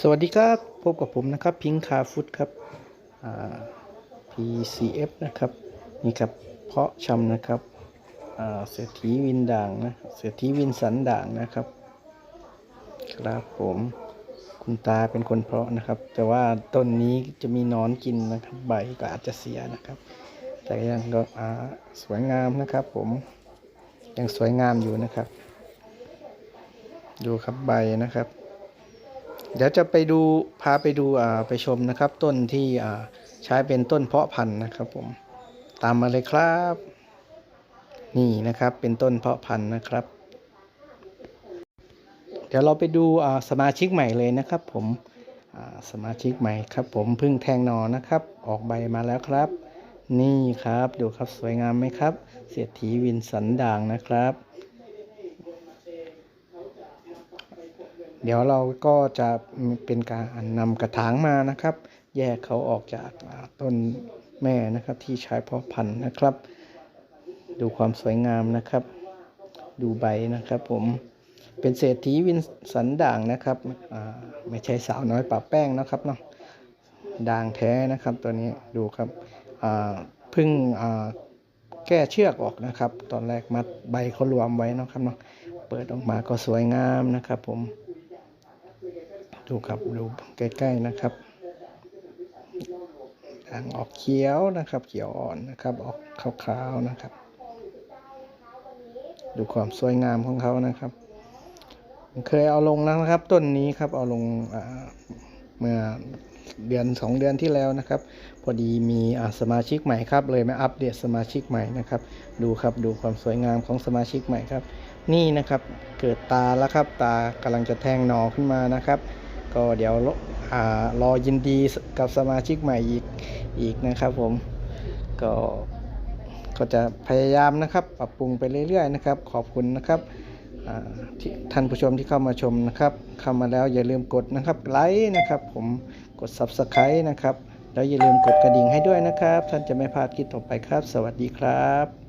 สวัสดีครับพบกับผมนะครับพิงคาฟุตครับ PCF นะครับนี่ครับเพาะชำนะครับเศรษฐีวินด่างนะเศรษฐีวินสันด่างนะครับ ครับผมคุณตาเป็นคนเพาะนะครับ แต่ว่าต้นนี้จะมีนอนกินนะครับใบก็อาจจะเสียนะครับ แต่ยังก็สวยงามนะครับผมยังสวยงามอยู่นะครับ ดูครับใบนะครับ เดี๋ยวจะไปดูพาไปดูไปชมนะครับ ต้นที่ใช้เป็นต้นเพาะพันธุ์นะครับผมตามมาเลยครับ นี่นะครับเป็นต้นเพาะพันธุ์นะครับ เดี๋ยวเราไปดูสมาชิกใหม่เลยนะครับ ผมสมาชิกใหม่ครับ ผมพิ่งแทงหนอนะครับ ออกใบมาแล้วครับ นี่ครับดูครับสวยงามไหมครับ เศรษฐีวินสันด่างนะครับ เดี๋ยวเราก็จะเป็นการนำกระถางมานะครับ แยกเขาออกจากต้นแม่นะครับที่ใช้เพาะพันธุ์นะครับ ดูความสวยงามนะครับ ดูใบนะครับผมเป็นเศรษฐีวินสันด่างนะครับไม่ใช่สาวน้อยป่าแป้งนะครับเนาะด่างแท้นะครับตัวนี้ดูครับเพึ่งแก้เชือกออกนะครับ ตอนแรกมัดใบเขารวมไว้นะครับเนาะเปิดออกมาก็สวยงามนะครับผม ดูครับดูใกล้ๆนะครับด่างออกเขียวนะครับ เขียวอ่อนนะครับ ออกขาวๆนะครับ ดูความสวยงามของเขานะครับ เคยเอาลงแล้วนะครับ ต้นนี้ครับเอาลงเมื่อเดือนสองเดือนที่แล้วนะครับ พอดีมีอ่าสมาชิกใหม่ครับ เลยมาอัปเดตสมาชิกใหม่นะครับ ดูครับดูความสวยงามของสมาชิกใหม่ครับ นี่นะครับเกิดตาแล้วครับตากำลังจะแทงหนอขึ้นมานะครับ ก็เดี๋ยวรอรอยินดีกับสมาชิกใหม่อีกอีกนะครับผมก็ก็จะพยายามนะครับ ปรับปรุงไปเรื่อยๆนะครับ ขอบคุณนะครับที่ท่านผู้ชมที่เข้ามาชมนะครับเข้ามาแล้วอย่าลืมกดนะครับไลค์นะครับ ผมกด Subscribe นะครับ แล้วอย่าลืมกดกระดิ่งให้ด้วยนะครับ ท่านจะไม่พลาดคลิปต่อไปครับ สวัสดีครับ